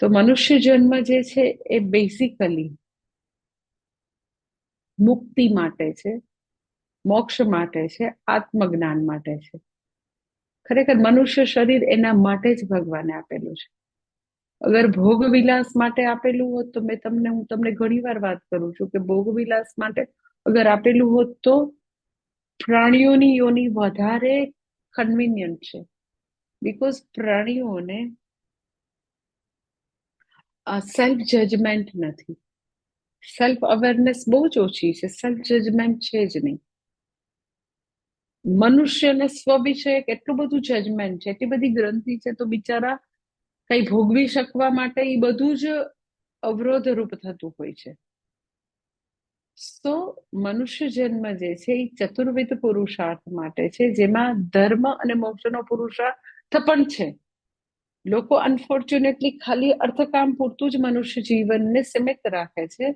તો મનુષ્ય જન્મ જે છે એ બેઝિકલી મુક્તિ માટે છે, મોક્ષ માટે છે, આત્મજ્ઞાન માટે છે. ખરેખર મનુષ્ય શરીર એના માટે જ ભગવાને આપેલું છે. અગર ભોગ વિલાસ માટે આપેલું હોત તો મેં તમને, હું તમને ઘણી વાર વાત કરું છું કે ભોગ વિલાસ માટે અગર આપેલું હોત તો પ્રાણીઓની યોની વધારે કન્વિનિયન્ટ છે. બીકોઝ પ્રાણીઓને સેલ્ફ જજમેન્ટ નથી. સેલ્ફ અવેરનેસ બહુ જ ઓછી છે. સેલ્ફ જજમેન્ટ છે જ નહીં. મનુષ્યને સ્વ વિષયક એટલું બધું જજમેન્ટ છે. એટલી બધી ગ્રંથિ છે તો બિચારા કઈ ભોગવી શકવા માટે એ બધું જ અવરોધ રૂપ થતું હોય છે. તો મનુષ્ય જન્મ જે છે એ ચતુર્વિધ પુરુષાર્થ માટે છે, જેમાં ધર્મ અને મોક્ષનો પુરુષાર્થ પણ છે. લોકો અનફોર્ચ્યુનેટલી ખાલી અર્થકામ પૂરતું જ મનુષ્ય જીવનને સીમિત રાખે છે.